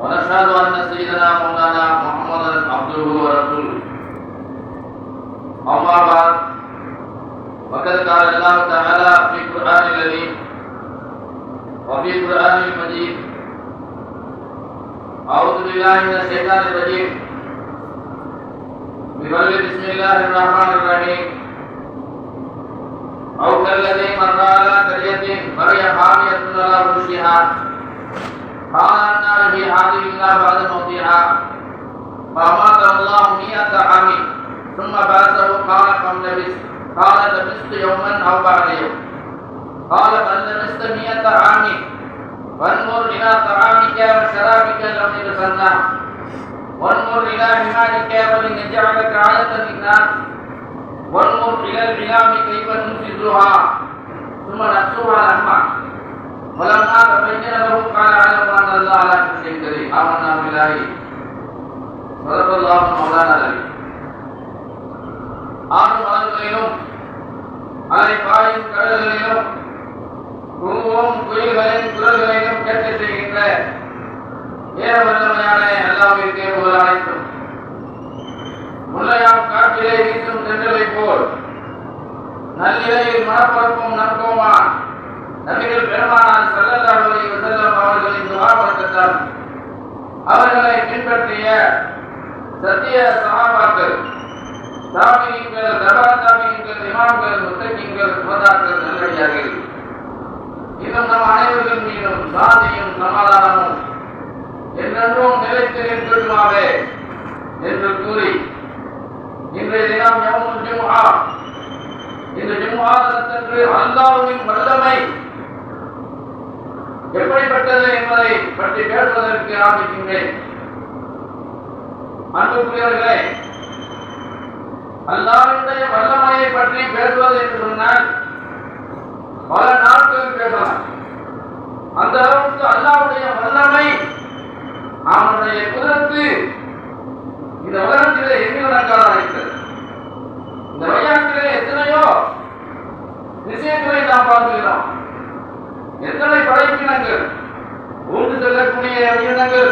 ونشهد ان سيدنا مولانا محمدا عبده ورسوله. اما بعد وقد قال الله تعالى في القران الكريم وفي القران المجيد اعوذ بالله من الشيطان الرجيم. بقول بسم الله الرحمن الرحيم. او كالذي مر على قريه وهي حاميه على عروشها قال النار في هذه الا بعد موتها فاماته الله مئة عام ثم بعثه قال كم لبثت قال لبثت يوما او بعد يوم قال بل لبثت مئة عام وانظر الى طعامك وشرابك لم يتسنى وانظر الى حمارك ولنجعلك آية للناس وانظر الى العلام كيف ننفذها ثم نكسوها لحما ولما تبين له قال اعلم ان الله على كل شيء قدير امنا بالله صدق الله مولانا العلي ஆறு மலர்களிலும் அலை பாயும் கடல்களிலும் குருவும் குயில்களின் குரல்களிலும் கேட்க செய்கின்ற ஏற வல்லமையான அல்லாவிற்கே புகழ் அனைத்தும் முல்லையாம் காற்றிலே வீசும் தென்றலை போல் நல்நிலையில் மனப்பரப்பும் நற்கோமா நபிகள் பெருமானார் ஸல்லல்லாஹு அலைஹி வஸல்லம் அவர்களின் துஆ வழக்கத்தால் அவர்களை பின்பற்றிய சத்திய சஹாபாக்கள் தாபியீன்கள் தபா தாபியீன்கள் இமாம்கள் முத்தகிங்கள் சுமதாக்கள் நல்லடியார்கள். இன்னும் நம் அனைவர்கள் மீதும் சாதியும் சமாதானமும் என்றென்றும் நிலைத்து நிற்கட்டுமாவே என்று கூறி இன்றைய தினம் யவுமுல் ஜும்ஆ. இந்த ஜும்ஆ தினத்தன்று அல்லாவின் வல்லமை எப்படிப்பட்டது என்பதை பற்றி பேசுவதற்கு ஆரம்பிக்கின்றேன் அன்புக்குரியவர்களே அல்லாஹ்வுடைய வல்லமையை பற்றி பேசுவது என்று சொன்னால் பல நாட்கள் பேசலாம். அந்த அளவுக்கு அல்லாவுடைய வல்லமை அவனுடைய குதிரத்து இந்த உலகத்திலே எண்ணிலடங்காத இருக்கிறது. இந்த வையாற்றிலே எத்தனையோ விஷயங்களை நாம் பார்க்கிறோம். எத்தனை படைப்பினங்கள் ஊர்ந்து செல்லக்கூடிய உயிரினங்கள்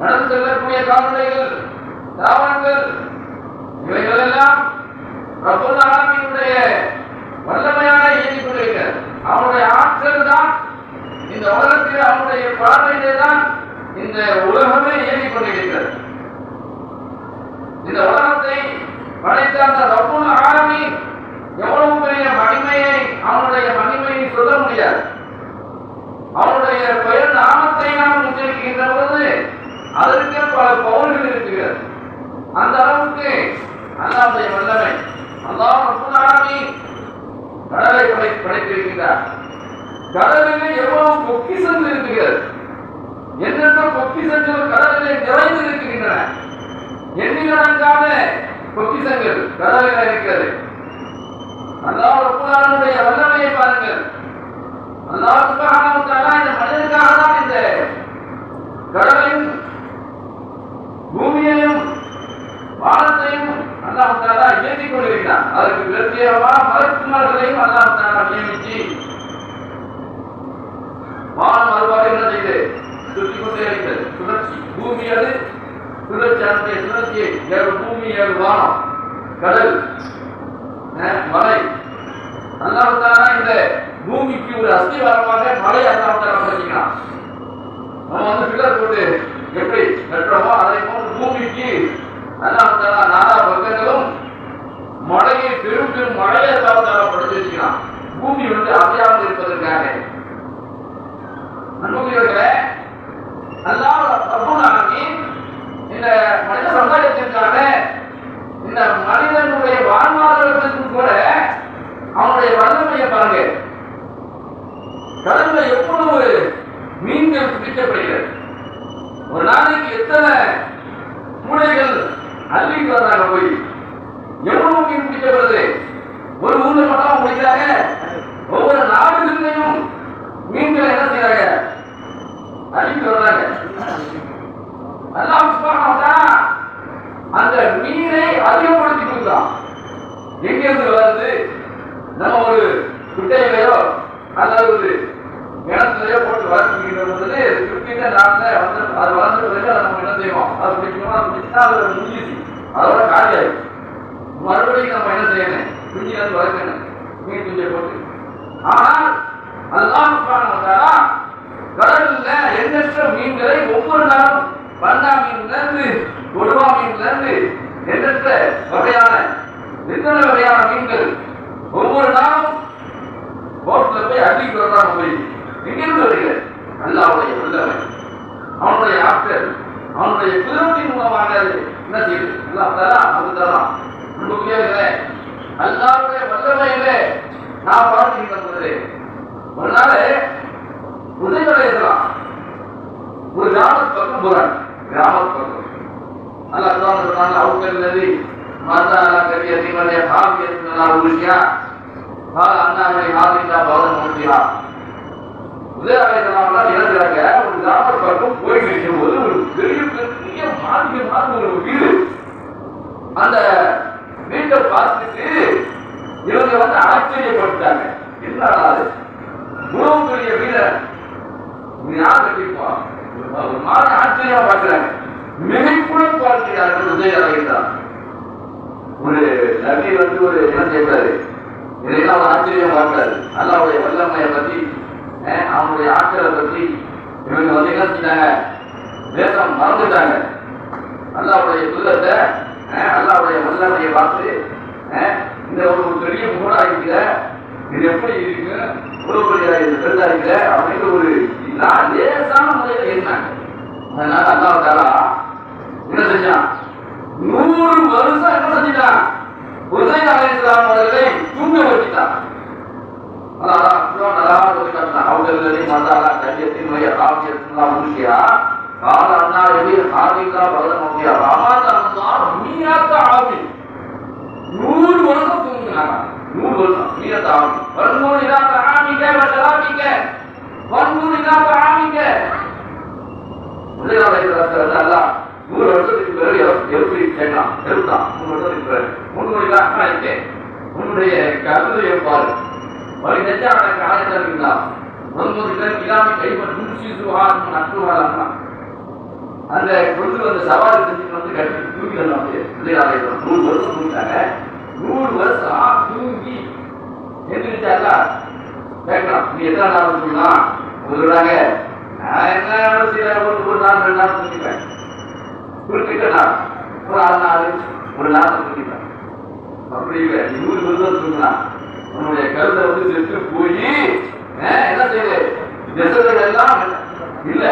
நடந்து செல்லக்கூடிய கால்நடைகள் தாவரங்கள் இவைகள் எல்லாம் பிரபுல் ஆலமீனுடைய வல்லமையான இயங்கிக் கொண்டிருக்கிறது. அவனுடைய ஆற்றல் தான் இந்த உலகத்தில் அவனுடைய பார்வையிலே தான் இந்த உலகமே இயங்கிக் கொண்டிருக்கிறது. இந்த உலகத்தை படைத்த அந்த ரப்புல் ஆலமீன் எவ்வளவு பெரிய மகிமையை அவனுடைய மகிமையை சொல்ல முடியாது. அவனுடைய பெயர் நாமத்தை நாம் உச்சரிக்கின்ற பொழுது அதற்கு பல பவுன்கள் இருக்கிறது. அந்த அளவுக்கு அல்லாவுடைய வல்லமை. அல்லாஹ் ரப்புல் கடலை படை படைத்திருக்கிறார். கடலிலே எவ்வளவு பொக்கிசம் இருக்கிறது. என்னென்ன பொக்கிசங்கள் கடலிலே நிறைந்து இருக்கின்றன. எண்ணிலடங்காத பொக்கிசங்கள் கடலில் இருக்கிறது. அல்லாஹ் ரப்புல்லானுடைய வல்லமையை பாருங்கள். அல்லாஹ் சுப்ஹானஹு வ தஆலா இந்த மனிதனுக்காக தான் இந்த கடலையும் பூமியையும் வானத்தையும் அல்லாஹ் தாலா இயக்கிக் கொண்டிருக்கிறான். அதற்கு பிரத்யேகமான மலக்குமார்களையும் அல்லாஹ் தஆலா நியமிச்சு வானம் மறுபாடு என்ன செய்து சுற்றி கொண்டே இருக்கிறது. சுழற்சி பூமி அது சுழற்சி அதனுடைய சுழற்சியை ஏழு பூமி ஏழு வானம் கடல் மலை. அல்லாஹால இந்த பூமிக்கு ஒரு அஸ்திவாரமாக மலை அல்லாஹால அமைச்சிக்கலாம் நம்ம வந்து பில்லர் போட்டு எப்படி கட்டுறோமோ அதை போன்று பூமிக்கு அல்லாஹால நாலா பக்கங்களும் மழையை பெரும் பெரும் மழையை அல்லாஹால படுத்து வச்சுக்கலாம் பூமி வந்து அசையாமல் இருப்பதற்காக. நண்பர்களே அல்லாத தப்புனாக்கி இந்த மனித சமுதாயத்திற்காக இந்த மனிதனுடைய வாழ்வாதாரத்திற்கு கூட அவனுடைய வல்லமையை பாருங்க. கடல்ல எவ்வளவு மீன்கள் பிடிக்கப்படுகிறது ஒரு நாளைக்கு எத்தனை மூளைகள் அள்ளிட்டு வர்றாங்க போய் எவ்வளவு மீன் பிடிக்கப்படுது? ஒரு ஊர்ல மட்டும் பிடிக்கிறாங்க. ஒவ்வொரு நாடுகளிலையும் மீன்களை என்ன செய்யறாங்க அள்ளிட்டு வர்றாங்க அல்லாம் அந்த மீனை அதிகப்படுத்தி கொடுக்குறான் எங்க இருந்து வருது? நம்ம ஒரு குட்டையிலையோ அல்லது ஒரு கிணத்துலயோ போட்டு வளர்த்துக்கின்ற பொழுது குறிப்பிட்ட நாள்ல வந்து அது வளர்ந்த பிறகு அதை நம்ம என்ன செய்வோம்? அது பிடிக்கணும் அது பிடிச்சா அது முடிஞ்சிச்சு அதோட காலியாயிடும் மறுபடியும் நம்ம என்ன செய்யணும்? குஞ்சு வந்து வளர்க்கணும் மீன் குஞ்சை போட்டு. ஆனால் அல்லாஹ் சுப்ஹானஹு வ தஆலா கடல்ல எண்ணற்ற மீன்களை ஒவ்வொரு நாளும் பண்டா மீன்ல இருந்து கொடுவா மீன்ல இருந்து எண்ணற்ற வகையான எத்தனை வகையான மீன்கள் ஒவ்வொரு நாளும் போட்ல போய் அள்ளிட்டு வர்றாங்க போய் எங்கிருந்து வருகிறது அல்லாவுடைய வல்லமை. அவனுடைய ஆற்றல் அவனுடைய குதிரத்தின் மூலமாக என்ன செய்யுது அல்லா தரான் அது தரான் உண்மையிலே அல்லாவுடைய வல்லமை இல்லை. நான் பார்க்கின்ற பொழுது ஒரு நாள் உதயவலையலாம் ஒரு கிராமத்து பக்கம் போறாங்க. கிராமத்து பக்கம். அல்ல அதான் சொல்றாங்க அவங்க நதி மாதா கரிய தீமலைய காவியத்தினா உருஷியா கால அண்ணாமலை மாதிரிந்தா பவன் மூர்த்தியா உதயவலையலாம் இறங்குறாங்க ஒரு கிராமத்து பக்கம் போயிட்டு இருக்கும் போது ஒரு பெரிய பெரிய மாதிரி மாதிரி ஒரு வீடு. அந்த வீட்டை பார்த்துட்டு இவங்க வந்து ஆச்சரியப்பட்டாங்க என்னடா அது? இவ்வளவு பெரிய வீட யார் கட்டிப்பா ஒரு மாதிரி ஆச்சரியமா பார்க்கிறாங்க. மிகைப்புடன் பார்க்கிறார்கள் உதயராகிறார் ஒரு நபி வந்து ஒரு என்ன செய்யறாரு இதையெல்லாம் அவர் ஆச்சரியம் பார்க்கிறாரு. அல்லாவுடைய வல்லமையை பத்தி அவங்களுடைய அவனுடைய ஆற்றலை பத்தி இவங்க வந்து என்ன செஞ்சாங்க? வேதம் மறந்துட்டாங்க. அல்லாவுடைய துல்லத்தை அல்லாவுடைய வல்லமையை பார்த்து அஹ், இந்த ஒரு பெரிய மூடா இருக்கிற இது எப்படி இருக்கு? இவ்வளவு இது பெருசா இருக்கிற அப்படின்னு ஒரு நான் லேசான முறையில் இருந்தாங்க அதனால அல்லாவுக்காரா என்ன செஞ்சான்? நூறு வருஷம் என்ன செஞ்சிட்டான் உதய அலை இஸ்லாம் அவர்களை தூங்க வச்சுட்டான் அதான் குர்ஆன் அழகா மசாலா மைய கால அண்ணா மீனாத்த ஆவி நூறு வருஷம் தூங்கினாங்க நூறு வருஷம் மீனாத்த ஆவி வன்மூர் இதாத்த ஆமிக்க வசலாமிக்க வன்மூர் இதாத்த ஆமிக்க முதலாவது அல்ல நூறு வருஷத்துக்கு பிறகு எவ்வளவு- எப்படி கேட்கலாம் எழுதான் நூறு வருஷத்துக்கு பிறகு முன்னூறு இல்லாம இருக்கேன் உன்னுடைய கருதையை பாரு வழி நெஞ்சா எனக்கு ஆயத்தம் இருக்குங்களா முன்னூறு இடம் இல்லாம கைப்பற்றி முன்சி சுகாரம் நட்டுவாங்க அந்த கொண்டு வந்து சவாரி செஞ்சுட்டு வந்து கட்டி தூக்கிடலாம் அப்படியே பிள்ளையாலயம் நூறு வருஷம் தூங்கிட்டாங்க நூறு வருஷம் தூங்கி எந்திரிச்சாக்கா கேட்கலாம் நீ எத்தனை நாள் தூங்கலாம் சொல்றாங்க நான் என்ன சில ஒரு ஒரு நாள் ரெண்டு நாள் தூங்கிப்பேன் குறிப்பிட்ட நாள் ஒரு ஆறு நாள் ஒரு நாள் தூங்கிப்பேன் அப்படி இல்லை நீ நூறு வருஷம் தூங்கலாம் உன்னுடைய கருத்தை வந்து செத்து போய் என்ன செய்யுது திசைகள் எல்லாம் இல்ல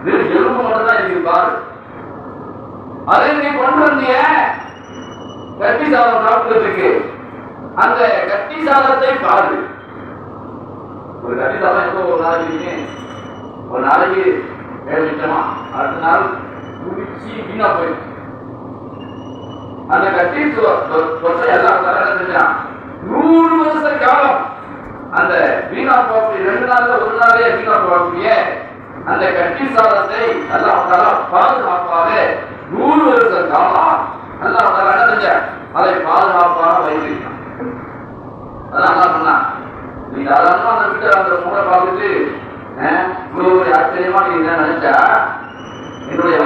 வெறும் எலும்பு மட்டும் தான் இருக்கு பாரு அதை நீ கொண்டு வந்திய கட்டி சாதம் சாப்பிடுறதுக்கு அந்த கட்டி சாதத்தை பாரு ஒரு கட்டி சாதம் எப்போ ஒரு நாளைக்கு இருக்கு? ஒரு நாளைக்கு ஏழு நிமிஷமா அடுத்த நாள் குடிச்சு வீணா போயிடும் அந்த கட்டி சொ- சொ- சொத்தை எல்லாம் தர என்ன செஞ்சான் நூறு வருஷ காலம் அந்த வீணா போகக்கூடிய ரெண்டு நாள்ல ஒரு நாளே வீணா போகக்கூடிய அந்த கட்டி சாதத்தை எல்லாம் தர பாதுகாப்பாக நூறு வருஷ காலம் எல்லாம் தர என்ன செஞ்சான் அதை பாதுகாப்பாக வைத்திருக்கான் அதான் என்ன பண்ணா நீ சாதாரணமா அந்த வீட்டை அந்த மூளை பார்த்துட்டு அஹ், இவ்வளவு ஒரு ஆச்சரியமா நீ என்ன நினைச்சா என்னுடைய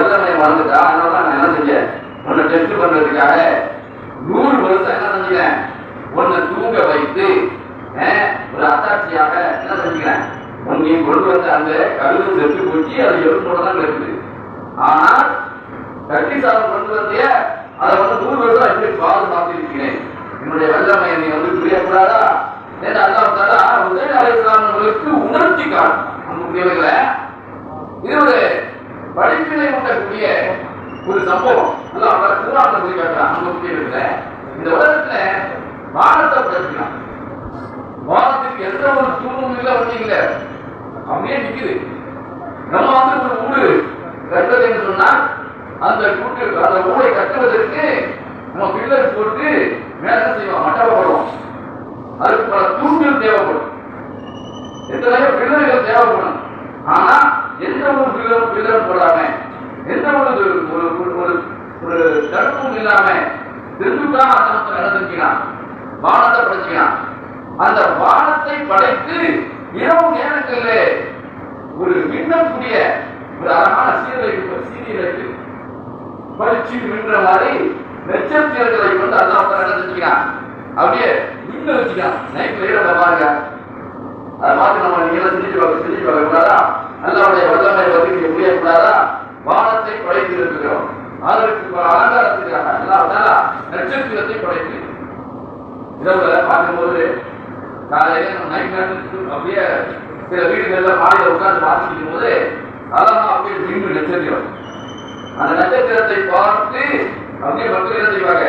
வல்லமை அதனால நான் என்ன செஞ்சேன்? உன்னை டெஸ்ட் பண்றதுக்காக நூறு வருஷம் என்ன செஞ்சுக்கிறேன் உன்னை தூங்க வைத்து ஒரு அத்தாட்சியாக என்ன செஞ்சுக்கிறேன் உன்னை கொண்டு வந்த அந்த கழுகு செத்து போச்சு அது எலும்போட தான் இருக்குது ஆனால் கட்டி சாதம் கொண்டு வந்திய அதை வந்து நூறு வருஷம் எப்படி பாதுகாத்து இருக்கிறேன். என்னுடைய வல்லமை நீ வந்து புரியக்கூடாதா? ஏன்னா அதான் உதய அலைஹிஸ்ஸலாமுக்கு உணர்த்தி காட்டும். அந்த இது ஒரு படிப்பினை உண்டக்கூடிய ஒரு சம்பவம். அல்லாஹ் தாலா குர்ஆன்ல சொல்லி அங்க அந்த உதவிகளை இந்த உலகத்துல வானத்தை படைக்கிறான் வானத்துக்கு எந்த ஒரு தூணும் இல்லை ஒன்றும் இல்லை. அப்படியே நிக்குது. நம்ம வந்து ஒரு ஊடு கட்டுறது என்று சொன்னா அந்த கூட்டு அந்த ஊரை கட்டுவதற்கு நம்ம பில்லர் போட்டு மேல செய்வோம் மட்டப்படுவோம் அதுக்கு பல தூண்கள் தேவைப்படும். எத்தனையோ பில்லர்கள் தேவைப்படும் ஆனா எந்த ஒரு பில்லரும் பில்லரும் போடாம எந்த ஒரு ஒரு ஒரு- ஒரு தடுப்பும் இல்லாம திருந்துட்டா அந்த நடந்துக்கிறான் வானத்தை படைச்சுக்கிறான். அந்த வானத்தை படைத்து இரவு நேரங்களில் ஒரு மின்னக்கூடிய ஒரு அழகான சீரழிவு சீரியலுக்கு பளிச்சு மின்ற மாதிரி நெச்சரிக்கைகளை கொண்டு அல்லாஹ் என்ன அப்படியே மின்ன வச்சுக்கான் நைட் இரவு பாருங்க. அதை பார்த்து நம்ம நீங்க செஞ்சு பார்க்க செஞ்சு பார்க்க கூடாதா? அல்லாவுடைய வல்லமை பற்றி முடியக்கூடாதா வானத்தை படைத்து இருக்கிறோம் அதற்கு ஒரு அலங்காரத்துக்காக அல்லாஹ் நட்சத்திரத்தை படைத்து இரவுல பார்க்கும்போது காலையில நம்ம நைட் நேரத்துக்கு அப்படியே சில வீடுகள்ல மாடியில உட்கார்ந்து பார்த்துக்கும் போது அதெல்லாம் அப்படியே மீண்டும் நட்சத்திரம். அந்த நட்சத்திரத்தை பார்த்து அப்படியே மக்கள் என்ன செய்வாங்க?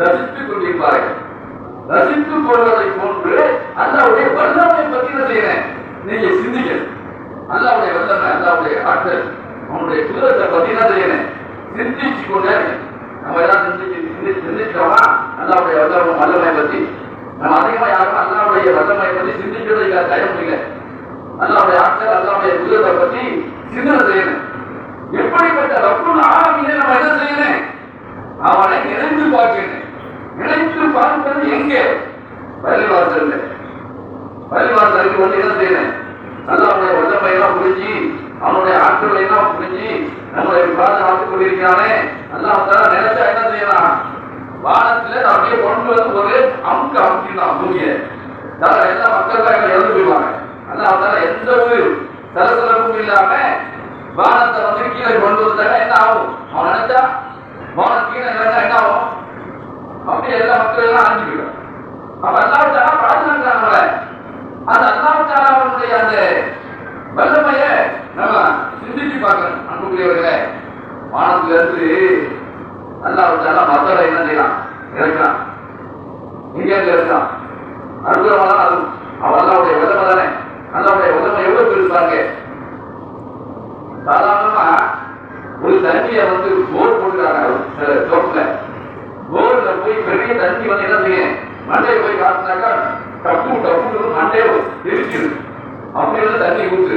ரசித்துக் கொண்டிருப்பார்கள். ரசித்துக் கொள்வதை போன்று அல்லாவுடைய வல்லமை பற்றி என்ன செய்யறேன் நீங்க சிந்திக்க அல்லாவுடைய வல்லமை அல்லாவுடைய ஆற்றல் அவனுடைய குதிரத்தை பத்தி என்ன செய்யறேன் சிந்திச்சு கொண்டே நம்ம எல்லாம் சிந்திச்சு சிந்திச்சு சிந்திக்கிறோமா அல்லாவுடைய வல்லமை வல்லமை பத்தி நம்ம அதிகமா யாரும் அல்லாவுடைய வல்லமை பத்தி சிந்திக்கிறது இல்ல தயம் இல்லை அல்லாவுடைய ஆற்றல் அல்லாவுடைய குதிரத்தை பத்தி சிந்தனை செய்யணும் எப்படிப்பட்ட ரப்புல் ஆலமீனை நம்ம என்ன செய்யணும் அவனை நினைத்து பார்க்கணும் நினைத்து பார்ப்பது எங்கே பள்ளிவாசல் பள்ளிவாசலுக்கு வந்து என்ன செய்யணும் அல்லாவுடைய வல்லமை எல்லாம் புரிஞ்சு அவனுடைய ஆற்றலை எல்லாம் புரிஞ்சு நம்மளை பாதுகாத்துக் கொண்டிருக்கிறானே. அல்லாஹ் நினைச்சா என்ன செய்யலாம் வானத்துல அப்படியே கொண்டு வந்து ஒரு அமுக்கு அமுக்கிடலாம் பூமியை தவிர எல்லா மக்கள் எல்லாம் இறந்து போயிடுவாங்க. அல்லாஹ் எந்த ஒரு சலசலப்பும் இல்லாம வானத்தை வந்து கீழே கொண்டு வந்தாங்க என்ன ஆகும்? அவன் நினைச்சா வானம் கீழே இறந்தா என்ன ஆகும்? அப்படியே எல்லா மக்கள் எல்லாம் அழிஞ்சு போயிடும். அவன் அல்லாவுத்தாலா பாதுகாக்கிறாங்கள அந்த அல்லாவுத்தாலாவுடைய அந்த வல்லமைய நம்ம சிந்திச்சு பார்க்கணும் அன்புக்குரியவர்களே. வானத்துல இருந்து அல்லாவுத்தாலா மக்களை என்ன செய்யலாம்? இறக்கலாம். இங்க இருந்து இருக்கலாம் அற்புதமா தான் அது அல்லாவுடைய வல்லமை தானே? அல்லாவுடைய வல்லமை எவ்வளவு பெருசாங்க சாதாரணமா ஒரு தண்ணியை வந்து போர் போட்டுறாங்க சில தோப்புல. போர்ல போய் பெரிய தண்ணி வந்து என்ன செய்யும்? மண்டையை போய் காட்டினாக்கா டப்பு டப்பு மண்டையை அப்படி தண்ணி ஊற்று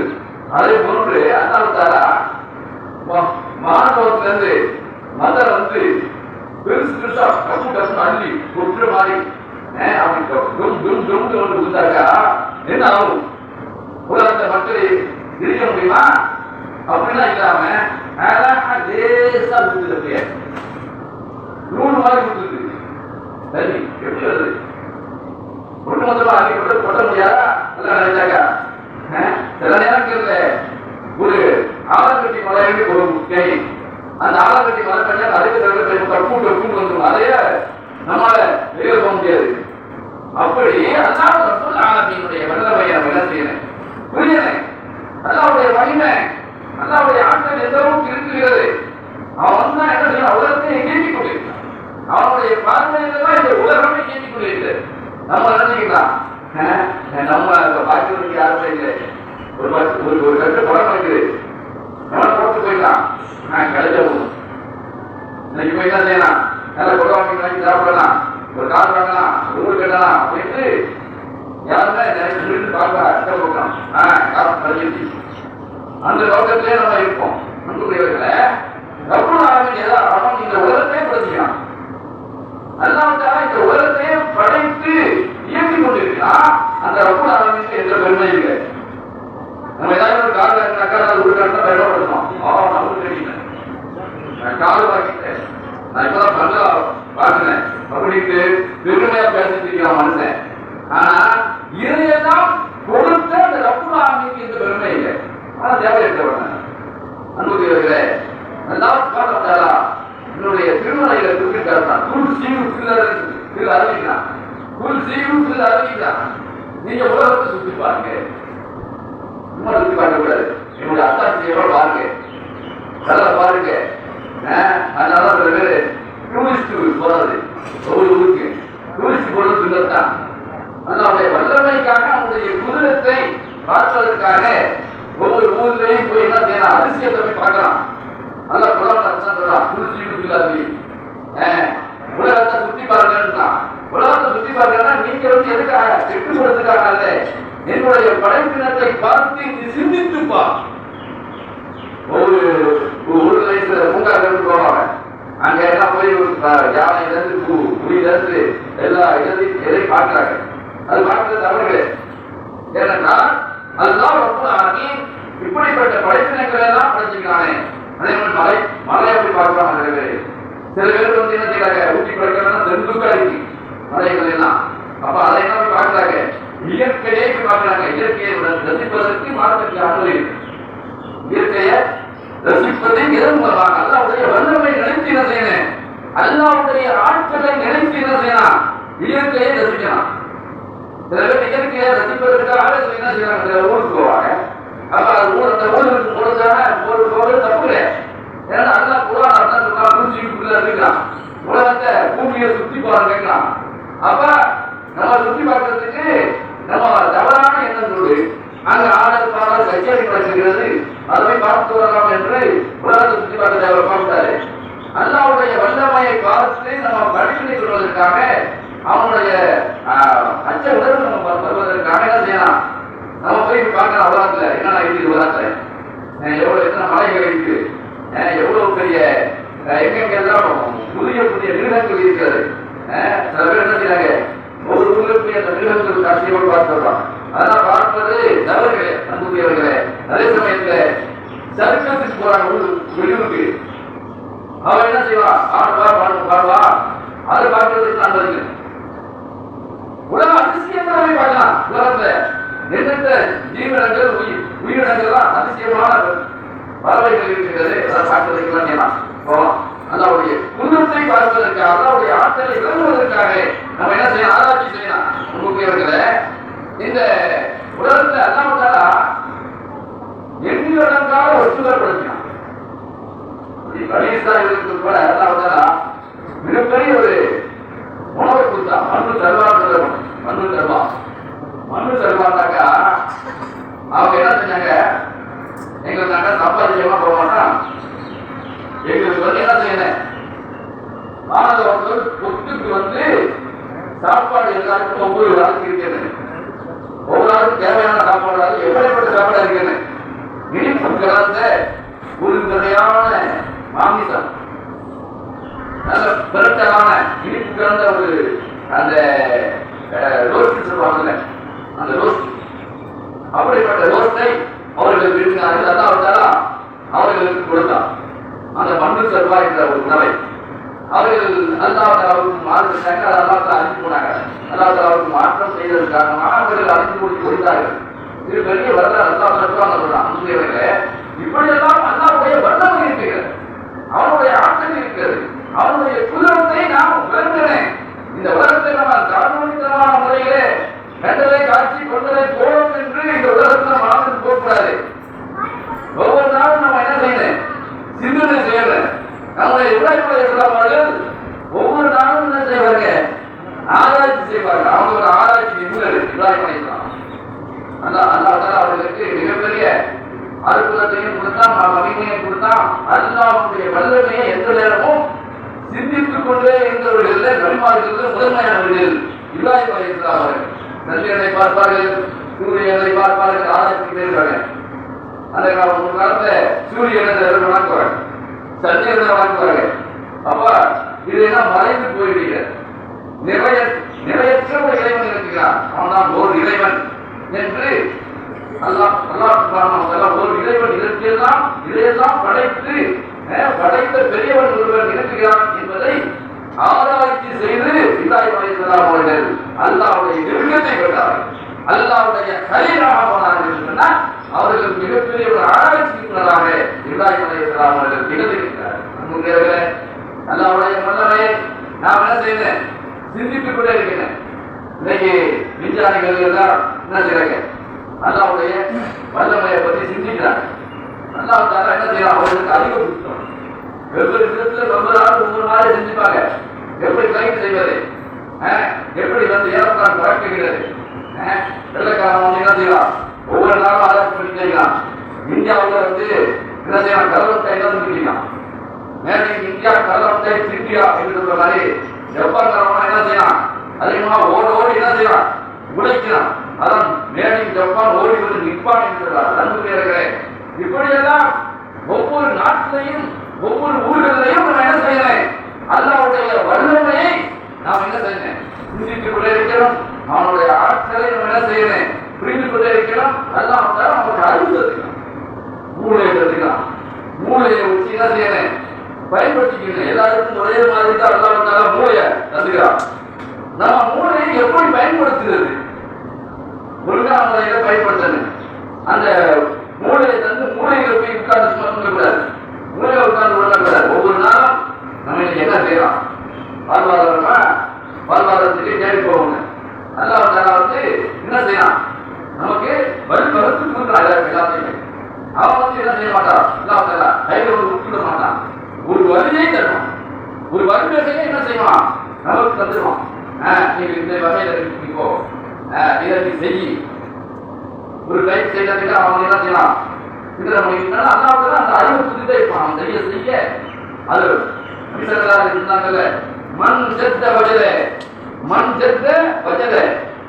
அதே போன்று அண்ணாவுத்தாரா மாணவத்துல இருந்து மதர் வந்து பெருசு பெருசா கப்பு கப்பு அள்ளி கொட்டுற மாதிரி அப்படி டும் டும் டும் டும் கொடுத்தாக்கா என்ன ஆகும்? உலகத்தை மக்களை இருக்க முடியுமா? இல்லாம லேசா ஊத்துது நூறு மாதிரி ஊத்துது. சரி எப்படி வருது? மொத்தமா அள்ளி கொட்ட கொட்ட முடியாதா? சில நேரங்கள்ல ஒரு ஆலங்கட்டி மலைன்னு ஒரு கேள்வி அந்த ஆலங்கட்டி மலை பண்ணா அதுக்கு தகுந்த கற்பூட்டு கூட்டு வந்துடும் அதைய நம்மளால வெளியே போக முடியாது. அப்படி அல்லாஹ் ரப்பல் ஆலமீனுடைய வல்லமையை நம்ம என்ன செய்யணும்? புரியல அல்லாவுடைய வலிமை அல்லாவுடைய ஆற்றல் எந்த அளவுக்கு இருக்கிறது அவன் தான் என்ன செய்யணும் உலகத்தை இயக்கிக் கொண்டிருக்கிறான் அவனுடைய பார்வையில தான் இந்த உலகமே இயக்கிக் கொண்டிருக்கிறது நம்ம நினைச்சுக்கலாம் அஹ், நம்ம இப்ப பாக்கிறதுக்கு யாருமே இல்லை ஒரு பத்து ஒரு ஒரு கட்டு படம் இருக்குது நம்ம போட்டு போயிடலாம் நான் கிடைச்ச போதும் இன்னைக்கு போய் என்ன செய்யலாம் நல்ல குடம் வாங்கி வாங்கி சாப்பிடலாம் ஒரு கார் வாங்கலாம் ஒரு ஊர் கட்டலாம் அப்படின்ட்டு யாருமே நினைச்சு பார்க்க கஷ்டப்பட்டோம் ஆ காசு கழிச்சு அந்த லோகத்திலே நம்ம இருப்போம் அன்புடையவர்களே ரப்புல் ஆலமீன் ஏதா அவன் இந்த உலகத்தையே படைச்சிக்கான் அல்லாஹ் இந்த உலகத்தையே படைத்து இயக்கிக் கொண்டிருக்கிறான் அந்த ரப்புல் ஆலமீனுக்கு எந்த பெருமை இல்லை நம்ம ஏதாவது ஒரு கார் வாங்கினாக்கா அது ஒரு கட்டணம் பயன்படுத்தணும் ஆ நமக்கு தெரியல நான் கார் வாங்கிட்டேன் நான் இப்பதான் பங்களா பார்க்கிறேன் அப்படின்ட்டு பெருமையா பேசிட்டு இருக்கிற மனுஷன். ஆனா இதையெல்லாம் கொடுத்த அந்த ரப்பு ஆமிக்கு இந்த பெருமை இல்லை. ஆனா தேவை தேவையற்றவன் அன்புகிறவர்களே அல்லாஹ் சுப்ஹானஹு என்னுடைய திருமலையில குறிப்பிட்டார் குல் சீவு சில்லர் சில அறிவிக்கிறான் குல் சீவு சில அறிவிக்கிறான் நீங்க உலகத்தை சுத்தி பாருங்க. சும்மா சுத்தி பார்க்க கூடாது. என்னுடைய அத்தாட்சியோட பாருங்க. நல்லா பாருங்க. அதனால சில பேரு டூரிஸ்ட் போறது. ஒவ்வொரு ஊருக்கு. யோசிச்சு கொள்ள சொல்லத்தான் அல்லாவுடைய வல்லமைக்காக அவனுடைய குதிரத்தை பார்ப்பதற்காக ஒவ்வொரு ஊர்லையும் போய் என்ன செய்யலாம் அதிசயத்தை போய் பார்க்கலாம் அல்லாஹ் குரான் அர்த்தம் சொல்றான். குருசி உலகத்தை சுத்தி பாருங்கன்னா உலகத்தை சுத்தி பாருங்கன்னா நீங்க வந்து எதுக்காக? செட்டு கொடுத்துக்காக அல்ல. என்னுடைய படைப்பினத்தை பார்த்து நீ சிந்தித்து ஒரு வயசுல பூங்காக்களுக்கு போவாங்க அங்க எல்லாம் போய் யானை ப- பூ எல்லா இடத்தையும் எதையும் பார்க்கிறாங்க. அது பார்க்கறது தவறு ஏனென்றால் அதுதான் ரொம்ப இப்படிப்பட்ட படைப்பினங்களை எல்லாம் படைச்சிருக்கானே அதே மாதிரி மலை மலையை அப்படி பார்க்கலாம் சில பேர். சில பேர் வந்து என்ன செய்யறாங்க ஊட்டி படைக்கிறதா செந்துக்கா இருக்கு. மலைகள் எல்லாம். அப்ப அதையெல்லாம் போய் பார்க்கிறாங்க. இயற்கையே பார்க்கிறாங்க. இயற்கையை ரசிப்பதற்கு மாற்றத்துக்கு ஆற்றல் இருக்கு. இயற்கையை ரசிப்பதை எதன் அல்லாவுடைய வல்லமை நினைத்து என்ன செய்யணும் அல்லாவுடைய ஆட்களை நினைத்து என்ன செய்யலாம் இயற்கையை ரசிக்கலாம். சில பேர் இயற்கையை ரசிப்பதற்காக என்ன செய்யலாம் சில ஊருக்கு போவாங்க. அப்ப அது ஊர் அந்த ஊருக்கு போறதுக்காக ஒரு போவது தப்பு கிடையாது ஏன்னா அல்லா குரான் அதான் சொல்றான் பூச்சிக்குள்ள இருக்கலாம். உலகத்தை பூமியை சுத்தி பாருங்கலாம் அப்ப நம்ம சுத்தி பார்க்கறதுக்கு நம்ம தவறான எண்ணங்களோடு அங்க ஆடல் பாடல் கச்சேரி நடக்கிறது அதை போய் பார்த்து வரலாம் என்று உலகத்தை சுத்தி பார்க்க அவர் பார்த்தாரு. அல்லாவுடைய வல்லமையை பார்த்து நம்ம படிப்பினை கொள்வதற்காக அவனுடைய ஆஹ், அச்ச உணர்வு நம்ம ப- வருவதற்காக என்ன செய்யலாம்? நம்ம போய் பார்க்கலாம் உலகத்துல என்னென்ன இருக்குது உலகத்துல அஹ் எவ்வளவு எத்தனை மலைகள் இருக்கு? அஹ் எவ்வளவு பெரிய அஹ் எங்கெங்கெல்லாம் புதிய புதிய மிருகங்கள் இருக்கிறது? சில பேர் என்ன செய்யறாங்க ஒரு ஊருக்கு அந்த மிருகங்கள் அதெல்லாம் பார்ப்பது அன்புடையவர்களே அதே சமயத்துல சர்க்கஸுக்கு போறாங்க வெளியூருக்கு அவன் என்ன செய்வான் ஆடுவா பாடு பாடுவா அதை பார்க்கறதுக்கு நான் உலக அதிசயங்களை உலகத்துல எண்ணற்ற ஜீவனங்கள் உயிர் உயிரினங்கள்லாம் அதிசயமான பறவைகள் இருக்கிறது அதை பார்க்கறதுக்கு எல்லாம் செய்யலாம் போகலாம் அல்லாவுடைய குடும்பத்தை பார்ப்பதற்காக அல்லாவுடைய ஆற்றலை விளங்குவதற்காக நம்ம என்ன செய்யலாம் ஆராய்ச்சி செய்யலாம் முக்கியவர்களே இந்த உலகத்துல அல்லாமத்தாலா எண்ணிலடங்காத ஒற்றுதல் படுத்தினான் பலீஸ்தாயிற்கு கூட அல்லாமத்தாலா மிகப்பெரிய ஒரு உணவை கொடுத்தா மண்ணு தருவான்னு சொல்லணும் மண்ணு தருவா மண்ணு தருவான்னாக்கா அவங்க என்ன செஞ்சாங்க எங்களுக்கு நாங்க சம்பாதிச்சமா போக மாட்டோம் எங்களுக்கு வந்து என்ன செய்யணும் மாணவர்கள் சொத்துக்கு வந்து சாப்பாடு எல்லாருக்கும் ஒவ்வொரு நாளுக்கு இருக்கிறது ஒவ்வொரு நாளுக்கும் தேவையான சாப்பாடு அது எப்படிப்பட்ட சாப்பாடு இருக்கிறது இனிப்பு கலந்த உறுதுணையான மாமிசம். நல்ல பிரட்டலான இனிப்பு கலந்த ஒரு அந்த ரோஸ்ட் சொல்லுவாங்கல்ல அந்த ரோஸ்ட் அப்படிப்பட்ட ரோஸ்டை அவர்கள் விரும்பினார்கள். அதான் அவர்களா அவர்களுக்கு கொடுத்தான். அந்த பண்டு செல்வா என்ற ஒரு உணவை. அவர்கள் அல்லாஹ் அவருக்கு மாறுபட்டாங்க அதை அல்லாஹ் போனாங்க அல்லாத்தாவுக்கு அவருக்கு மாற்றம் செய்ததற்காக அவர்கள் அழித்து கொடுத்து கொடுத்தார்கள் இது பெரிய வரலாறு அல்லாஹ் சொல்றாங்க சொல்றான் அன்புடையவர்களே இப்படியெல்லாம் அல்லாஹ்வுடைய வல்லமை இருக்கிறது. அவனுடைய ஆற்றல் இருக்கிறது. அவனுடைய குதிரத்தை நாம் விளங்குகிறேன் இந்த உலகத்தை நம்ம தாழ்மொழித்தனமான முறையிலே கண்டதை காட்சி கொண்டதை போடும் என்று இந்த உலகத்தை நம்ம வாழ்ந்து போகக்கூடாது. ஒவ்வொரு நாளும் நம்ம என்ன செய்யணும்? சிந்தனை செய்யணும். நம்முடைய இப்ராஹிம் இஸ்லாம் ஒவ்வொரு நாளும் என்ன செய்வாங்க ஆராய்ச்சி செய்வாங்க அவங்க ஒரு ஆராய்ச்சி நிபுணர் இப்ராஹிம் அவர்களுக்கு மிகப்பெரிய அற்புதத்தையும் கொடுத்தான் மகிமையும் கொடுத்தான். அல்லாவுடைய வல்லமையை எந்த நேரமும் சிந்தித்துக் கொண்டே இருந்தவர்கள் நபிமார்கள் முதன்மையானவர்கள் இப்ராஹிம் அலைஹிஸ்ஸலாம் அவர்கள். சந்திரனை பார்ப்பார்கள் சூரியனை பார்ப்பார்கள் ஆராய்ச்சி பேருக்காங்க அந்த காலம் ஒரு காலத்துல சூரியனை வணங்குவாங்க சந்திரனை வணங்குவாங்க அப்ப இதெல்லாம் மறைந்து போயிடுங்க நிறைய நிறையற்ற ஒரு இறைவன் இருக்கிறான். அவன்தான் ஓர் இறைவன். என்று அல்லாஹ் அல்லாஹ் சுப்ஹானஹு வ தஆலா ஒரு இறைவன் இதற்கெல்லாம் இதையெல்லாம் படைத்து படைத்த பெரியவன் ஒருவன் இருக்கிறான் என்பதை ஆராய்ச்சி செய்து இப்ராஹிம் அலைஹிஸ்ஸலாம் அவர்கள் அல்லாஹ்வுடைய நெருக்கத்தை பெற்றார்கள் அல்லாஹ்வுடைய கரீராக போனார்கள் என்று சொன்னால் அவர்கள் மிகப்பெரிய ஒரு ஆராய்ச்சிக்குள்ளதாக இப்ராஹிம் அலைஹிஸ்ஸலாம் அவர்கள் திகழ்ந்திருக்கிறார்கள் அன்புக்குரியவர்களே, அல்லாஹ்வுடைய வல்லமை நாம் என்ன செய்தேன் சிந்தித்துக் கொண்டே இருக்கிறேன் இன்னைக்கு விஞ்ஞானிகள் எல்லாம் என்ன செய்யறாங்க அல்லாவுடைய வல்லமையை பத்தி சிந்திக்கிறாங்க. அல்லாஹ் தாரா என்ன செய்யறாங்க அவர்களுக்கு அறிவு கொடுத்தோம் வெவ்வேறு விதத்துல வெவ்வேறு ஆள் ஒவ்வொரு மாதிரி செஞ்சுப்பாங்க எப்படி கைது செய்வது? எப்படி வந்து ஏரோப்ளான் பறக்குகிறது? வெள்ளக்காரன் வந்து என்ன செய்யலாம்? ஒவ்வொரு நாளும் ஆராய்ச்சி பண்ணி செய்யலாம் இந்தியாவில் வந்து என்ன செய்யலாம்? கலவரத்தை என்ன வந்து பிடிக்கலாம் மேலே இந்தியா கலவரத்தை திருப்பியா என்று சொல்ற மாதிரி ஜப்பான் காரவன் என்ன செய்யலாம்? அதிகமாக ஓட ஓடி என்ன செய்யலாம்? உழைக்கிறான். அதான் மேலே ஜப்பான் ஓடி வந்து நிற்பான் என்கிறார் நண்பர்களே இப்படியெல்லாம் ஒவ்வொரு நாட்டிலையும் ஒவ்வொரு ஊர்களிலையும் நம்ம என்ன செய்யணும் அல்லாவுடைய வல்லமையை நாம் என்ன செய்யணும் சிந்தித்துக் கொண்டே இருக்கிறோம் அவனுடைய ஆட்களை நம்ம என்ன செய்யணும் புரிந்து கொண்டே இருக்கிறோம் அல்லாஹ் நமக்கு அறிவு தருகிறான் மூளையை தருகிறான் மூளையை வச்சு என்ன செய்யணும் பயன்படுத்திக்கணும் எல்லாருக்கும் ஒரே மாதிரி தான் அல்லாஹ் மூளையை தந்துகிறான் நம்ம மூளையை எப்படி பயன்படுத்துகிறது ஒழுங்கான முறையில பயன்படுத்தணும் அந்த மூளையை தந்து மூளையில போய் உட்கார்ந்து சும்மா தூங்கக்கூடாது மூளையில உட்கார்ந்து உழக்கூடாது ஒவ்வொரு நாளும் நம்ம இன்னைக்கு என்ன செய்யலாம் வாழ்வாதாரமா வாழ்வாதாரத்துக்கு தேடி போவாங்க அல்லாஹ் தாலா வந்து என்ன செய்யலாம் நமக்கு வழி வகுத்து கொடுக்குறான் எல்லாத்தையுமே அவன் வந்து என்ன செய்ய மாட்டான் அல்லாஹ் தாலா கையில ஒரு விட்டுட மாட்டான் ஒரு வழியை தருவான் ஒரு வழிவகையை என்ன செய்வான் நமக்கு தந்துடுவான் ஆஹ் நீங்க இந்த வகையில இருக்கோ இதை செய்யி ஒரு கை செய்யறதுக்கு அவங்க என்ன செய்யலாம்? இதுல முடியும்னா அல்லாஹ் அந்த அறிவு புரிந்தே இருப்பான் செய்ய செய்ய. அது மிசர்களாக இருந்தாங்கல்ல. மண் செத்த வஜல மண் செத்த வஜல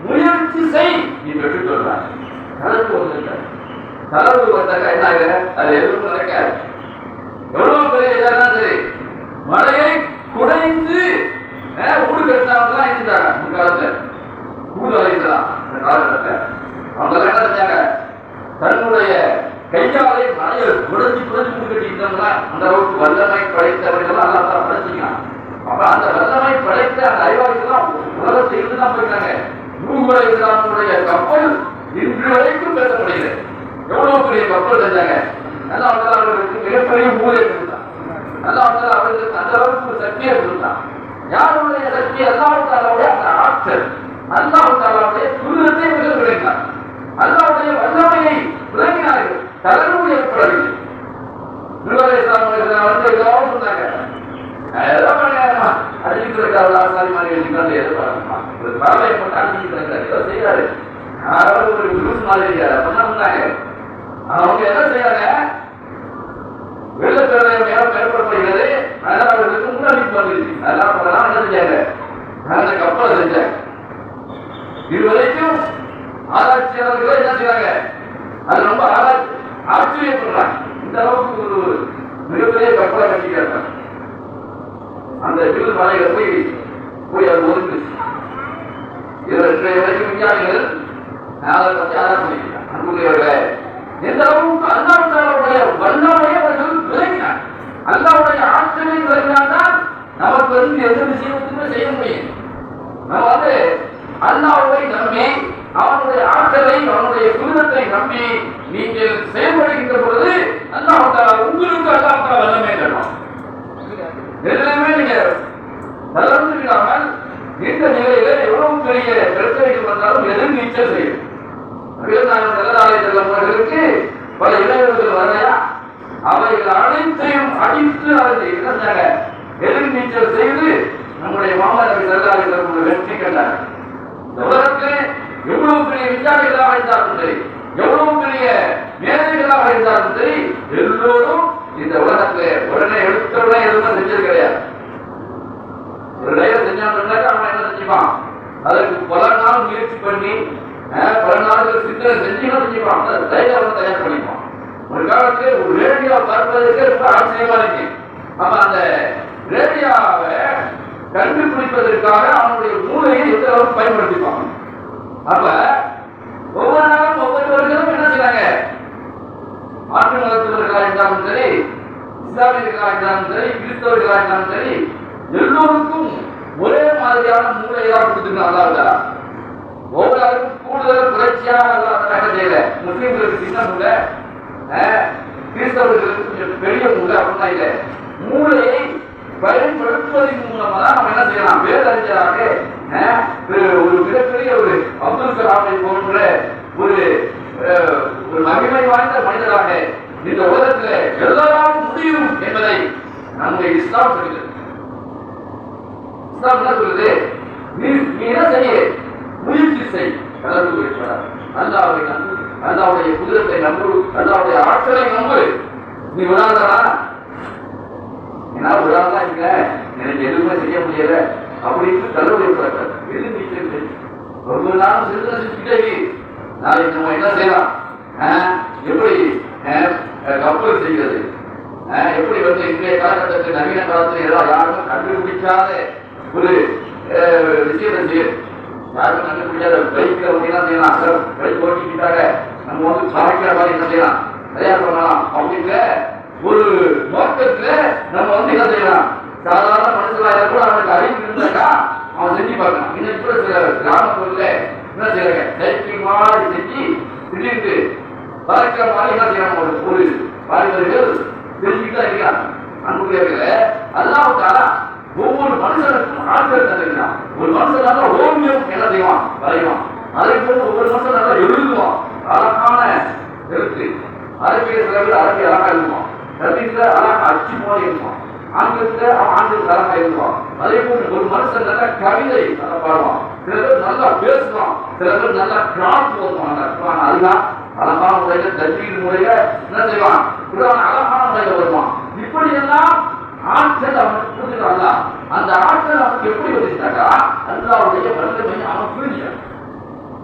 முயற்சி செய். நீ பெற்று சொல்றாங்க தளர்வு வந்து தளர்வு வந்தாக்க என்ன ஆகுது? அது எதுவும் நடக்காது. எவ்வளவு பெரிய இதெல்லாம் சரி மழையை குடைந்து அஹ், ஊடு கட்டினவங்கலாம் இருந்தாங்க முன்காலத்தில். கூட வரைக்கலாம் அந்த காலகட்டத்தில். அவங்க என்ன செஞ்சாங்க? தன்னுடைய கையாலே மலையை குடைஞ்சு குடைஞ்சு ஊடு அந்த அளவுக்கு வல்லமை படைத்தவர்கள் அல்லா தான் படைச்சிக்கலாம் அப்ப அந்த வல்லமை படைத்த அந்த அறிவாளிகள்லாம் உலகத்தை இருந்து தான் போயிட்டாங்க. நூகுல இஸ்லாமுடைய கப்பல் இன்று வரைக்கும் பேசப்படுகிறது. எவ்வளவு பெரிய கப்பல் செஞ்சாங்க நல்லா அவர்களுக்கு மிகப்பெரிய ஊழியர்கள் கொடுத்தான் நல்லா வந்து அவர்களுக்கு அந்த அளவுக்கு ஒரு சக்தியை கொடுத்தான் யாருடைய சக்தி அல்லாவுடைய அந்த ஆற்றல் அல்லாவுடைய துரிதத்தை இவர்கள் விளங்கினார் அல்லாவுடைய வல்லமையை விளங்கினார்கள் தளர்வு ஏற்படவில்லை நிர்வாக இஸ்லாமியர்கள் வந்து ஏதாவது சொன்னாங்க ஏதோ பண்ணாருமா அடிக்கிறதுக்காக ஆசாரி மாதிரி எழுதிக்கிறாங்க ஏதோ பண்ணணுமா ஒரு பறவை போட்டு அடிச்சுட்டு இருக்கிறாரு ஏதோ செய்யறாரு யாராவது ஒரு லூஸ் மாதிரி இருக்காரு அப்படின்னா சொன்னாங்க அவங்க என்ன செய்யறாங்க வெள்ளத்தோட நேரம் ஏற்படப்படுகிறது அதனால அவர்களுக்கு முன்னறிவிப்பு வந்துருச்சு அதனால பண்ணலாம் என்ன செஞ்சாங்க அந்த கப்பலை செஞ்சாங்க இதுவரைக்கும் ஆராய்ச்சியாளர்கள் என்ன செய்றாங்க அது ரொம்ப ஆராய்ச்சி ஆச்சரியப்படுறாங்க இந்த அளவுக்கு ஒரு மிகப்பெரிய கப்பலை கட்டிக்கிறாங்க அந்த வில்லு மலையில போய் போய் அது ஒதுங்குச்சு இதுல இன்றைய வரைக்கும் விஞ்ஞானிகள் அதை பற்றி ஆராய்ச்சி பண்ணிக்கிறாங்க அன்புடையவர்களே எந்த அளவுக்கு அல்லாவுடைய வல்லமையை அவர்கள் விளங்கினார் அல்லாவுடைய ஆற்றலை விளங்கினால்தான் நமக்கு வந்து எந்த விஷயத்துக்குமே செய்ய முடியும் நம்ம வந்து அல்லாவை நம்பி அவனுடைய ஆற்றலை அவனுடைய குருதத்தை நம்பி நீங்கள் செயல்படுகின்ற பொழுது அல்லாஹ் உங்களுக்கு அல்லாஹ் வல்லமை தரும் எதுலையுமே நீங்க தளர்ந்து விடாமல் இந்த நிலையில எவ்வளவு பெரிய பிரச்சனைகள் வந்தாலும் எதிர் நீச்சல் செய்யும். நாங்கள் செல்லதாலை செல்லவர்களுக்கு பல இளைஞர்கள் வரையா அவைகள் அனைத்தையும் அடித்து அதை என்ன செஞ்சாங்க நீச்சல் செய்து நம்முடைய மாமல்லர் செல்லதாலை செல்லும் வெற்றி கண்டார் உலகத்திலே எவ்வளவு பெரிய விஞ்ஞானிகளாக இருந்தாலும் சரி எவ்வளவு பெரிய மேதைகளாக இருந்தாலும் சரி எல்லோரும் இந்த உலகத்திலே உடனே எடுத்த உடனே எதுவுமே செஞ்சது கிடையாது. ஒரு டைவர் செஞ்சான் அவன் என்ன செஞ்சுப்பான்? அதற்கு பல நாள் முயற்சி பண்ணி பல நாடுகள் சித்திரை செஞ்சு செஞ்சுப்பாங்க. தைரியம் தயார் பண்ணிப்பான் ஒரு காலத்துல ஒரு ரேடியோ பார்ப்பதற்கே ரொம்ப ஆச்சரியமா இருக்கு. அப்ப அந்த ரேடியோவை கண்டுபிடிப்பதற்காக அவனுடைய மூளையை எந்த அளவுக்கு பயன்படுத்திப்பான் அப்ப ஒவ்வொரு நாளும் ஒவ்வொருவர்களும் என்ன செய்யறாங்க மாற்று மதத்தவர்களாக இருந்தாலும் சரி இஸ்லாமியர்களாக இருந்தாலும் சரி கிறிஸ்தவர்களாக இருந்தாலும் சரி எல்லோருக்கும் ஒரே மாதிரியான மூளையா தான் கொடுத்துருக்காங்க அல்லாஹ் ஒவ்வொருவருக்கும் கூடுதல் புரட்சியாக என்ன செய்யல. முஸ்லீம்களுக்கு சின்ன மூளை அஹ், கிறிஸ்தவர்களுக்கு கொஞ்சம் பெரிய மூளை அப்படின்னா இல்லை. மூளையை பயன்படுத்துவதன் மூலமா தான் நம்ம என்ன செய்யலாம்? வேதறிஞராக ஒரு மிகப்பெரிய ஒரு அப்துல் கலாமை போன்ற ஒரு அஹ், ஒரு மகிமை வாய்ந்த மனிதராக இந்த உலகத்தில் எல்லாரும் முடியும் என்பதை நம்முடைய இஸ்லாம் சொல்கிறது இஸ்லாம் என்ன சொல்லுது? நீ நீ என்ன செய்ய? முயற்சி செய். கலந்து அல்லாவை நம்பு. அல்லாவுடைய குதிரத்தை நம்பு. அல்லாவுடைய ஆற்றலை நம்பு. நீ விடாதடா. ஏன்னா ஒரு இல்ல. தான் இருக்கேன் எனக்கு எதுவுமே செய்ய முடியல. அப்படின்னு கல்லூரி கொடுத்தார் எது நீக்கிறது ரொம்ப நாள் சிறந்த சிக்கிட்டே நாளைக்கு நம்ம என்ன செய்யலாம்? எப்படி? கப்பல் செய்கிறது. ஆஹ், எப்படி வந்து இன்றைய காலகட்டத்தில் நவீன காலத்தில் எல்லாம் யாருமே கண்டுபிடிக்காத ஒரு விஷயத்தை செய்யும் யாருக்கும் முடியாது பைக்கில் வந்து என்ன செய்யலாம்? பைக் ஓட்டிக்கிட்டாங்க நம்ம வந்து சமைக்கிற மாதிரி என்ன செய்யலாம்? தயார் பண்ணலாம். அப்படிங்கிற ஒரு நோக்கத்தில் நம்ம வந்து என்ன செய்யலாம்? சாதாரண மனுஷனா கூட அவனுக்கு அறிவு இருந்தாக்கா அவன் செஞ்சு பார்க்கலாம். இன்னும் கூட சில கிராமப்புறத்துல என்ன செய்யறாங்க? சைக்கிள் மாதிரி செஞ்சு திடீர்னு பறக்கிற மாதிரி என்ன செய்யறாங்க? ஒரு ஒரு வாலிபர்கள் செஞ்சுக்கிட்டு தான் இருக்காங்க அதெல்லாம் ஒரு ஒவ்வொரு மனுஷனுக்கும் ஆட்கள் தந்திருக்கான் ஒரு மனுஷனால ஓவியம் என்ன செய்வான் வரைவான். அதே போல ஒவ்வொரு மனுஷன் நல்லா எழுதுவான். அழகான எழுத்து. அரபியில் சில பேர் அரபி அழகா எழுதுவான். தமிழ்ல அழகா அச்சு போல எழுதுவான். ஆங்கிலத்துல அவன் ஆங்கிலத்தில் அழகா எழுதுவான். அதே போல ஒரு மனுஷன் நல்ல கவிதை நல்லா பாடுவான். சில பேர் நல்லா பேசுவான். சில பேர் நல்லா கிராஸ் ஓதுவான் நல்லா அழகான முறையில தஜ்வீத் முறையில என்ன செய்வான் குரான் அழகான முறையில வருவான் இப்படி எல்லாம் ஆற்றல் அவனுக்கு கொடுக்கிறான் அந்த ஆற்றல் அவனுக்கு எப்படி வந்துட்டாக்கா அல்லாவுடைய வல்லமை அவன் புரிஞ்சான்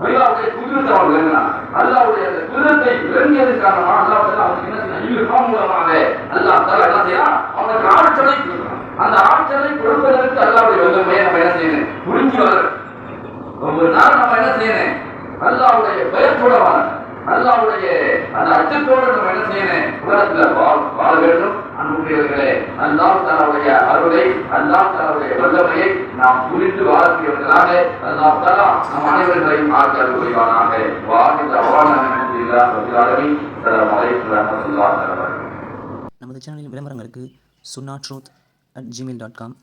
அல்லாவுடைய குதிரத்தை அவன் விளங்கினான். அல்லாவுடைய அந்த குதிரத்தை விளங்கியது காரணமா அல்லாவுடைய அவனுக்கு என்ன செய்யணும் மூலமாக அல்லா தர என்ன செய்யலாம் அவனுக்கு ஆற்றலை கொடுக்கிறான். அந்த ஆற்றலை கொடுப்பதற்கு அல்லாவுடைய வல்லமையை நம்ம என்ன செய்யணும்? புரிஞ்சு வர ஒவ்வொரு நாள் நம்ம என்ன செய்யணும்? அல்லாவுடைய பயத்தோட வாழ அல்லாவுடைய அந்த அச்சத்தோடு நம்ம என்ன செய்யணும்? உலகத்துல வாழ வாழ வேண்டும். அன்புக்குரியவர்களே அல்லாம் தலாவுடைய அருளை அல்லாம் தலாவுடைய வல்லமையை நாம் புரிந்து வாழக்கூடியவர்களாக அல்லாம் தலா நம் அனைவர்களையும் ஆற்றல் புரிவானாக வாழ்ந்த அவானி நமது சேனலின் விளம்பரங்களுக்கு Chunna truth at Gmail dot com